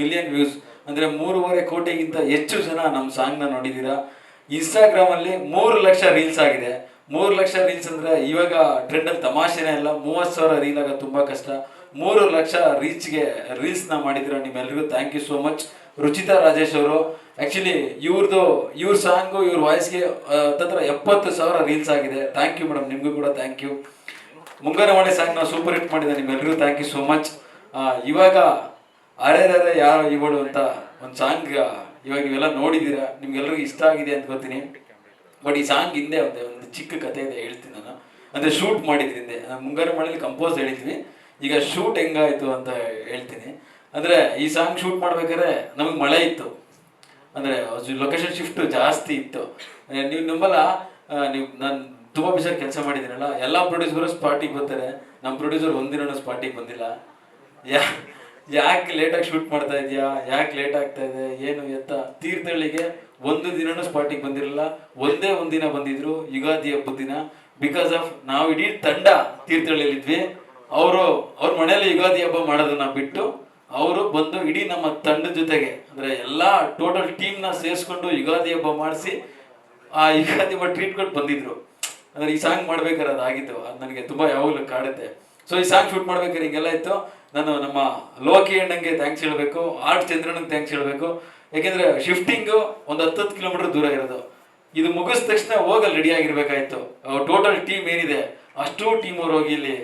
Million views ಅಂದ್ರೆ ಮೂರುವರೆ ಕೋಟಿಗಿಂತ ಹೆಚ್ಚು ಜನ ನಮ್ಮ ಸಾಂಗ್ನ ನೋಡಿದ್ದೀರಾ ಇನ್ಸ್ಟಾಗ್ರಾಮಲ್ಲಿ ಮೂರು ಲಕ್ಷ ರೀಲ್ಸ್ ಆಗಿದೆ. ಮೂರು ಲಕ್ಷ ರೀಲ್ಸ್ ಅಂದ್ರೆ ಇವಾಗ ಟ್ರೆಂಡಲ್ಲಿ ತಮಾಷೆನೇ ಇಲ್ಲ ಮೂವತ್ತು ಸಾವಿರ ರೀಲ್ ಆಗ ತುಂಬಾ ಕಷ್ಟ. ಮೂರು ಲಕ್ಷ ರೀಚ್ಗೆ ರೀಲ್ಸ್ನ ಮಾಡಿದ್ರು ನಿಮ್ಮೆಲ್ಲರಿಗೂ thank you so much Ruchita Rajesh ಅವರು. ಆ್ಯಕ್ಚುಲಿ ಇವ್ರದ್ದು ಇವ್ರ ಸಾಂಗು ಇವ್ರ ವಾಯ್ಸ್ಗೆ ಹತ್ತತ್ರ ಎಪ್ಪತ್ತು ಸಾವಿರ ರೀಲ್ಸ್ ಆಗಿದೆ. ಥ್ಯಾಂಕ್ ಯು ಮೇಡಮ್ ನಿಮಗೂ ಕೂಡ ಥ್ಯಾಂಕ್ ಯು ಮುಂಗಾರ ಮಾಡಿ ಸಾಂಗ್ ನಾವು ಸೂಪರ್ ಹಿಟ್ ಮಾಡಿದೆ ನಿಮ್ಮೆಲ್ಲರಿಗೂ ಥ್ಯಾಂಕ್ ಯು ಸೋ ಮಚ್ ಇವಾಗ ಅರೆ ಯಾರು ಇವಳು ಅಂತ ಒಂದು ಸಾಂಗ್ ಇವಾಗ ನೀವೆಲ್ಲ ನೋಡಿದ್ದೀರಾ ನಿಮ್ಗೆಲ್ರಿಗೂ ಇಷ್ಟ ಆಗಿದೆ ಅಂತ ಗೊತ್ತೀನಿ. ಬಟ್ ಈ ಸಾಂಗ್ ಹಿಂದೆ ಒಂದು ಒಂದು ಚಿಕ್ಕ ಕಥೆ ಇದೆ, ಹೇಳ್ತೀನಿ ನಾನು. ಅಂದರೆ ಶೂಟ್ ಮಾಡಿದ್ರಿ ಹಿಂದೆ. ನಾನು ಮುಂಗಾರು ಮಳೆಯಲ್ಲಿ ಕಂಪೋಸ್ ಹೇಳಿದ್ವಿ. ಈಗ ಶೂಟ್ ಹೆಂಗಾಯಿತು ಅಂತ ಹೇಳ್ತೀನಿ. ಅಂದರೆ ಈ ಸಾಂಗ್ ಶೂಟ್ ಮಾಡ್ಬೇಕಾದ್ರೆ ನಮಗೆ ಮಳೆ ಇತ್ತು. ಅಂದರೆ ಲೊಕೇಶನ್ ಶಿಫ್ಟ್ ಜಾಸ್ತಿ ಇತ್ತು. ನೀವು ನಂಬಲ್ಲ ನೀವು ನಾನು ತುಂಬ ಬಿಸಾಗಿ ಕೆಲಸ ಮಾಡಿದ್ದೀನಲ್ಲ, ಎಲ್ಲ ಪ್ರೊಡ್ಯೂಸರು ಸ್ಪಾಟಿಗೆ ಬರ್ತಾರೆ. ನಮ್ಮ ಪ್ರೊಡ್ಯೂಸರ್ ಒಂದಿನ ಸ್ಪಾಟಿಗೆ ಬಂದಿಲ್ಲ. ಯಾ ಯಾಕೆ ಲೇಟಾಗಿ ಶೂಟ್ ಮಾಡ್ತಾ ಇದೆಯಾ? ಯಾಕೆ ಲೇಟ್ ಆಗ್ತಾ ಇದೆ? ಏನು ಎತ್ತ? ತೀರ್ಥಹಳ್ಳಿಗೆ ಒಂದು ದಿನನೂ ಸ್ಪಾಟಿಗೆ ಬಂದಿರಲಿಲ್ಲ ಒಂದೇ ಒಂದಿನ ಬಂದಿದ್ರು, ಯುಗಾದಿ ಹಬ್ಬದ ದಿನ. ಬಿಕಾಸ್ ಆಫ್ ನಾವು ಇಡೀ ತಂಡ ತೀರ್ಥಹಳ್ಳಿಯಲ್ಲಿದ್ವಿ ಅವರು, ಅವ್ರ ಮನೆಯಲ್ಲಿ ಯುಗಾದಿ ಹಬ್ಬ ಮಾಡೋದನ್ನ ಬಿಟ್ಟು ಅವರು ಬಂದು ಇಡೀ ನಮ್ಮ ತಂಡದ ಜೊತೆಗೆ, ಅಂದ್ರೆ ಎಲ್ಲಾ ಟೋಟಲ್ ಟೀಮ್ನ ಸೇರಿಸ್ಕೊಂಡು ಯುಗಾದಿ ಹಬ್ಬ ಮಾಡಿಸಿ ಆ ಯುಗಾದಿ ಹಬ್ಬ ಟ್ರೀಟ್ ಕೊಟ್ಟು ಬಂದಿದ್ರು. ಅಂದ್ರೆ ಈ ಸಾಂಗ್ ಮಾಡ್ಬೇಕಾರೆ ಅದಾಗಿತ್ತು ಅದು ನನಗೆ ತುಂಬಾ ಯಾವಾಗಲೂ ಕಾಡುತ್ತೆ. ಸೊ ಈ ಸಾಂಗ್ ಶೂಟ್ ಮಾಡ್ಬೇಕಾದ್ರೆ ಹಿಂಗೆಲ್ಲ ಇತ್ತು. ನಾನು ನಮ್ಮ ಲೋಕಿ ಅಣ್ಣಂಗೆ ಥ್ಯಾಂಕ್ಸ್ ಹೇಳಬೇಕು ಆರ್ಟ್ ಚಂದ್ರನಿಗೆ ಥ್ಯಾಂಕ್ಸ್ ಹೇಳಬೇಕು. ಯಾಕೆಂದರೆ ಶಿಫ್ಟಿಂಗು ಒಂದು ಹತ್ತತ್ತು ಕಿಲೋಮೀಟರ್ ದೂರ ಇರೋದು. ಇದು ಮುಗಿಸಿದ ತಕ್ಷಣ ಹೋಗಲ್ಲಿ ರೆಡಿ ಆಗಿರ್ಬೇಕಾಯ್ತು. ಟೋಟಲ್ ಟೀಮ್ ಏನಿದೆ, ಅಷ್ಟು ಟೀಮ್ ಅವ್ರು ಹೋಗಿ ಇಲ್ಲಿ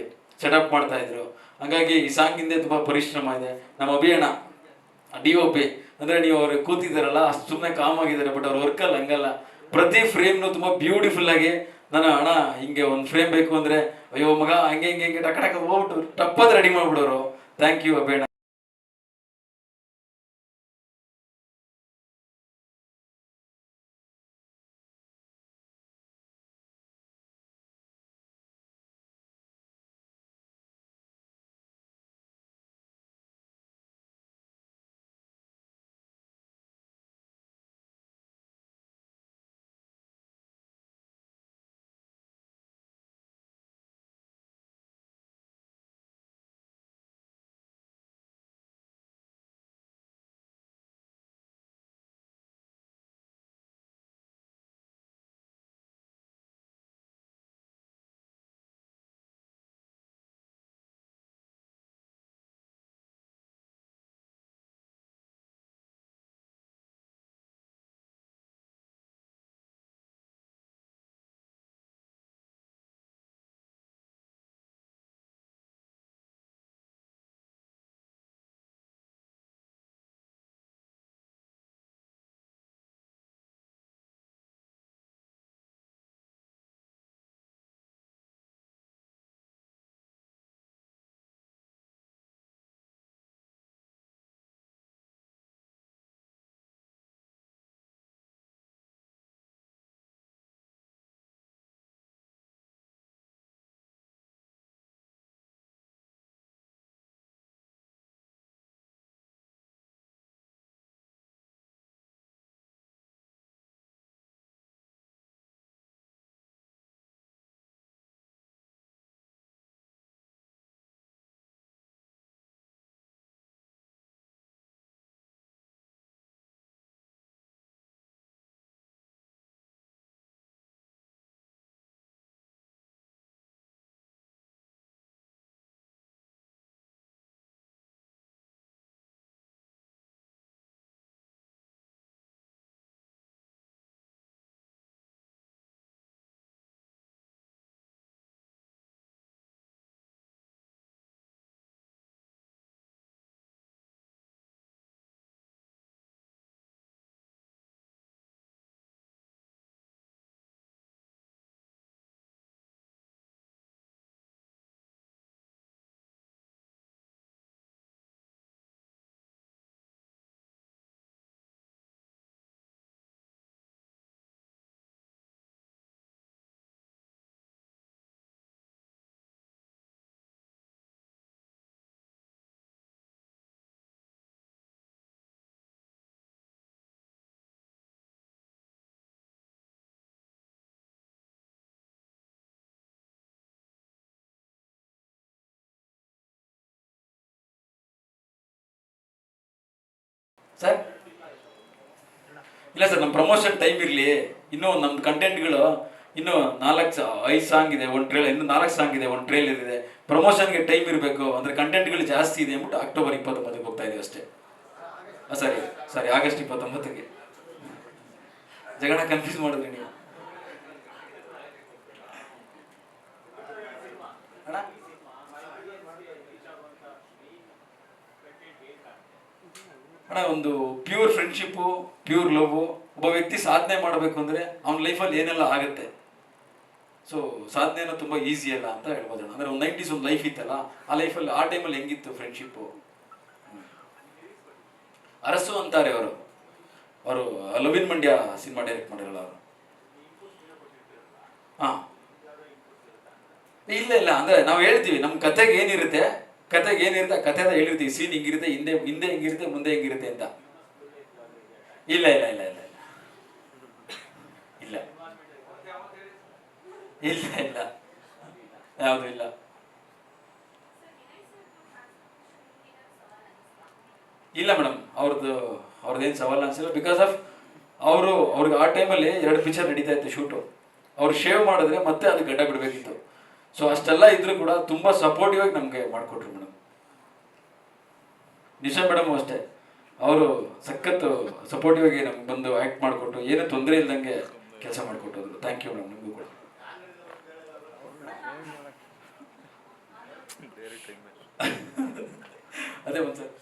ಸೆಟಪ್ ಮಾಡ್ತಾ ಇದ್ರು. ಹಂಗಾಗಿ ಈ ಸಾಂಗ್ ಹಿಂದೆ ತುಂಬಾ ಪರಿಶ್ರಮ ಇದೆ. ನಮ್ಮ ಅಭಿಯಣ್ಣ ಡಿ ಒ ಪಿ ಅಂದ್ರೆ ನೀವು ಅವ್ರು ಕೂತಿದ್ದಾರಲ್ಲ, ಅಷ್ಟು ಸುಮ್ಮನೆ ಕಾಮ್ ಆಗಿದ್ದಾರೆ ಬಟ್ ಅವ್ರ ವರ್ಕಲ್ಲಿ ಹಂಗಲ್ಲ. ಪ್ರತಿ ಫ್ರೇಮ್ನು ತುಂಬಾ ಬ್ಯೂಟಿಫುಲ್ ಆಗಿ ನಾನು ಅಣ್ಣ, ಹಿಂಗೆ ಒಂದು ಫ್ರೇಮ್ ಬೇಕು ಅಂದ್ರೆ, ಅಯ್ಯೋ ಮಗ, ಹಂಗೆ ಹಿಂಗೆ ಹಿಂಗೆ ಟಕ ಟಕ್ ಹೋಗ್ಬಿಟ್ಟು ಟಪ್ಪದ ರೆಡಿ ಮಾಡ್ಬಿಡೋರು. ಥ್ಯಾಂಕ್ ಯು ಅಭಿಯಣ್ಣ ಸರ್? ಇಲ್ಲ ಸರ್ ನಮ್ಮ ಪ್ರಮೋಷನ್ ಟೈಮ್ ಇರಲಿ. ಇನ್ನೂ ನಮ್ಮ ಕಂಟೆಂಟ್ಗಳು ಇನ್ನೂ ನಾಲ್ಕು ಐದು ಸಾಂಗ್ ಇದೆ, ಒಂದು ಟ್ರೇಲರ್ ಇನ್ನು ನಾಲ್ಕು ಸಾಂಗ್ ಇದೆ, ಒಂದು ಟ್ರೇಲರ್ ಇದೆ. ಪ್ರಮೋಷನ್ಗೆ ಟೈಮ್ ಇರಬೇಕು. ಅಂದರೆ ಕಂಟೆಂಟ್ಗಳು ಜಾಸ್ತಿ ಇದೆ ಅಂದ್ಬಿಟ್ಟು ಅಕ್ಟೋಬರ್ ಇಪ್ಪತ್ತೊಂಬತ್ತಕ್ಕೆ ಹೋಗ್ತಾ ಇದೀವಿ ಅಷ್ಟೇ. ಸರಿ ಸರಿ ಆಗಸ್ಟ್ ಇಪ್ಪತ್ತೊಂಬತ್ತಕ್ಕೆ. ಜಗಣ ಕನ್ಫ್ಯೂಸ್ ಮಾಡಿದ್ರಿ ನೀವು ಅಣ್ಣ ಅಣ್ಣ, ಒಂದು ಪ್ಯೂರ್ ಫ್ರೆಂಡ್ಶಿಪ್ಪು ಪ್ಯೂರ್ ಲವ್ ಒಬ್ಬ ವ್ಯಕ್ತಿ ಸಾಧನೆ ಮಾಡಬೇಕು ಅಂದರೆ ಅವನ ಲೈಫಲ್ಲಿ ಏನೆಲ್ಲ ಆಗುತ್ತೆ? ಸೊ ಸಾಧನೆನ ತುಂಬ ಈಸಿ ಅಲ್ಲ ಅಂತ ಹೇಳ್ಬೋದು ಅಣ್ಣ. ಅಂದರೆ ಒಂದು ನೈಂಟೀಸ್ ಒಂದು ಲೈಫ್ ಇತ್ತಲ್ಲ, ಆ ಲೈಫಲ್ಲಿ ಆ ಟೈಮಲ್ಲಿ ಹೆಂಗಿತ್ತು ಫ್ರೆಂಡ್ಶಿಪ್ಪು ಅರಸು ಅಂತಾರೆ ಅವರು. ಅವರು ಲವಿನ್ ಮಂಡ್ಯ ಸಿನಿಮಾ ಡೈರೆಕ್ಟ್ ಮಾಡಿರಲ್ಲ ಅವರು. ಹಾಂ. ಇಲ್ಲ ಇಲ್ಲ, ಅಂದರೆ ನಾವು ಹೇಳ್ತೀವಿ ನಮ್ಮ ಕತೆಗೆ ಏನಿರುತ್ತೆ? ಕತೆಗೆ ಏನಿರುತ್ತೆ? ಕತೆ ಹೇಳಿರುತ್ತೆ ಈ ಸೀನ್ ಹಿಂಗಿರುತ್ತೆ, ಹಿಂದೆ ಹಿಂದೆ ಹಿಂಗಿರುತ್ತೆ, ಮುಂದೆ ಹಿಂಗಿರುತ್ತೆ ಅಂತ. ಇಲ್ಲ ಇಲ್ಲ ಇಲ್ಲ ಇಲ್ಲ ಇಲ್ಲ. ಇಲ್ಲ ಇಲ್ಲ. ಯಾವುದು ಇಲ್ಲ? ಇಲ್ಲ ಮೇಡಮ್ ಅವ್ರದ್ದು, ಅವ್ರದ್ದೇನು ಸವಾಲ್ ಅನ್ಸಿಲ್ಲ. ಬಿಕಾಸ್ ಆಫ್ ಅವರು, ಅವ್ರಿಗೆ ಆ ಟೈಮಲ್ಲಿ ಎರಡು ಪಿಕ್ಚರ್ ನಡೀತಾ ಇತ್ತು ಶೂಟು ಅವ್ರು ಶೇವ್ ಮಾಡಿದ್ರೆ ಮತ್ತೆ ಅದು ಗಡ್ಡ ಬಿಡಬೇಕಿತ್ತು. ಸೊ ಅಷ್ಟೆಲ್ಲ ಇದ್ರೂ ಕೂಡ ತುಂಬ ಸಪೋರ್ಟಿವ್ ಆಗಿ ನಮಗೆ ಮಾಡಿಕೊಟ್ರು ಮೇಡಮ್ ನಿಶಾ ಮೇಡಮ್ ಅಷ್ಟೇ. ಅವರು ಸಖತ್ತು ಸಪೋರ್ಟಿವ್ ಆಗಿ ನಮ್ಗೆ ಬಂದು ಆ್ಯಕ್ಟ್ ಮಾಡಿಕೊಟ್ಟು ಏನೂ ತೊಂದರೆ ಇಲ್ದಂಗೆ ಕೆಲಸ ಮಾಡಿಕೊಟ್ಟೋದ್ರು ಥ್ಯಾಂಕ್ ಯು ಮೇಡಮ್ ನಿಮಗೂ ಕೂಡ. ಅದೇ ಒಂದು ಸರ್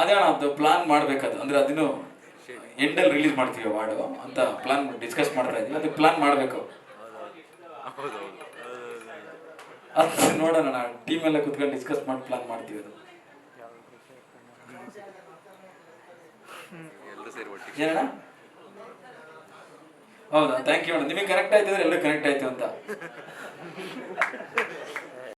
ಅದೇ ಅಣ್ಣ, ಅದು ಪ್ಲಾನ್ ಮಾಡ್ಬೇಕದು. ಅಂದ್ರೆ ಅದನ್ನು ಎಂಡಲ್ಲಿ ರಿಲೀಸ್ ಮಾಡ್ತೀವಿ ವಾರ್ಡು ಅಂತ ಪ್ಲಾನ್ ಡಿಸ್ಕಸ್ ಮಾಡ್ತಾ ಇದ್ದೀವಿ. ಅದಕ್ಕೆ ಪ್ಲಾನ್ ಮಾಡಬೇಕು. ಅದು ನೋಡೋಣ ನಾವು ಟೀಮ್ ಎಲ್ಲ ಕುತ್ಕೊಂಡು ಡಿಸ್ಕಸ್ ಮಾಡಿ ಪ್ಲಾನ್ ಮಾಡ್ತೀವಿ ಅದು. ಹೌದಾ? ಥ್ಯಾಂಕ್ ಯು ಮೇಡಮ್ ನಿಮಗೆ ಕನೆಕ್ಟ್ ಆಯ್ತು ಅಂದ್ರೆ ಎಲ್ಲರೂ ಕನೆಕ್ಟ್ ಆಯ್ತು ಅಂತ.